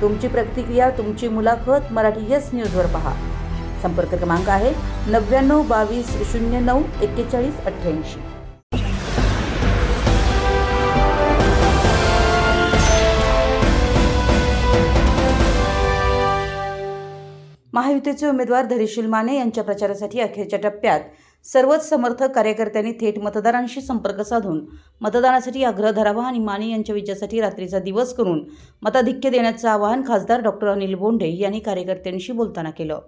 तुमची प्रतिक्रिया तुमची मुलाखत मराठी येस न्यूजवर पहा. संपर्क क्रमांक आहे नव्याण्णव बावीस शून्य नऊ एक्केचाळीस अठ्ठ्याऐंशी. महायुतीचे उमेदवार धैर्यशील माने यांच्या प्रचारासाठी अखेरच्या टप्प्यात सर्वच समर्थक कार्यकर्त्यांनी थेट मतदारांशी संपर्क साधून मतदानासाठी आग्रह धरावा आणि माने यांच्या विजयासाठी रात्रीचा दिवस करून मताधिक्य देण्याचं आवाहन खासदार डॉक्टर अनिल बोंडे यांनी कार्यकर्त्यांशी बोलताना केलं.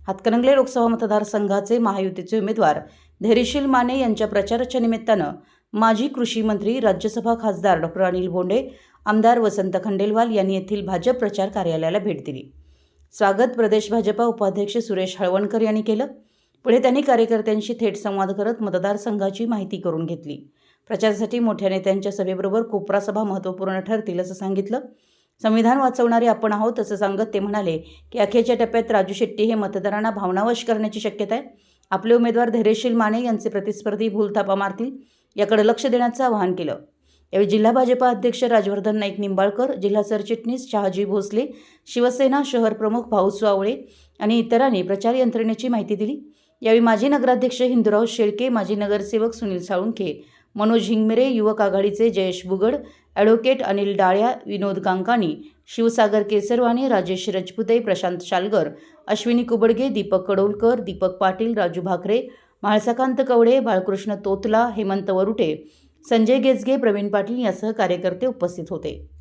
हातकणंगले लोकसभा मतदारसंघाचे महायुतीचे उमेदवार धैर्यशील माने यांच्या प्रचाराच्या निमित्तानं माजी कृषी मंत्री राज्यसभा खासदार डॉक्टर अनिल बोंडे आमदार वसंत खंडेलवाल यांनी येथील भाजप प्रचार कार्यालयाला भेट दिली. स्वागत प्रदेश भाजपा उपाध्यक्ष सुरेश हळवणकर यांनी केलं. पुढे त्यांनी कार्यकर्त्यांशी थेट संवाद करत मतदारसंघाची माहिती करून घेतली. प्रचारासाठी मोठ्या नेत्यांच्या सभेबरोबर कोपरा सभा महत्त्वपूर्ण ठरतील असं सांगितलं. संविधान वाचवणारे आपण आहोत असं सांगत ते म्हणाले की अखेरच्या टप्प्यात राजू शेट्टी हे मतदारांना भावनावश करण्याची शक्यता आहे आपले उमेदवार धैर्यशील माने यांचे प्रतिस्पर्धी भूलथापा मारतील. याकडे लक्ष देण्याचं आवाहन केलं. यावेळी जिल्हा भाजपा अध्यक्ष राजवर्धन नाईक निंबाळकर जिल्हा सरचिटणीस शहाजी भोसले शिवसेना शहर प्रमुख भाऊसू आवळे आणि इतरांनी प्रचार यंत्रणेची माहिती दिली. यावेळी माजी नगराध्यक्ष हिंदुराव शेळके माजी नगरसेवक सुनील साळुंखे मनोज हिंगमिरे युवक आघाडीचे जयेश बुगड ॲडव्होकेट अनिल डाळ्या विनोद कांकाणी शिवसागर केसरवाणी राजेश रजपुते प्रशांत शालगर अश्विनी कुबडगे दीपक कडोलकर दीपक पाटील राजू भाकरे म्हाळसाकांत कवडे बाळकृष्ण तोतला हेमंत वरुटे संजय गेजगे प्रवीण पाटील यासह कार्यकर्ते उपस्थित होते.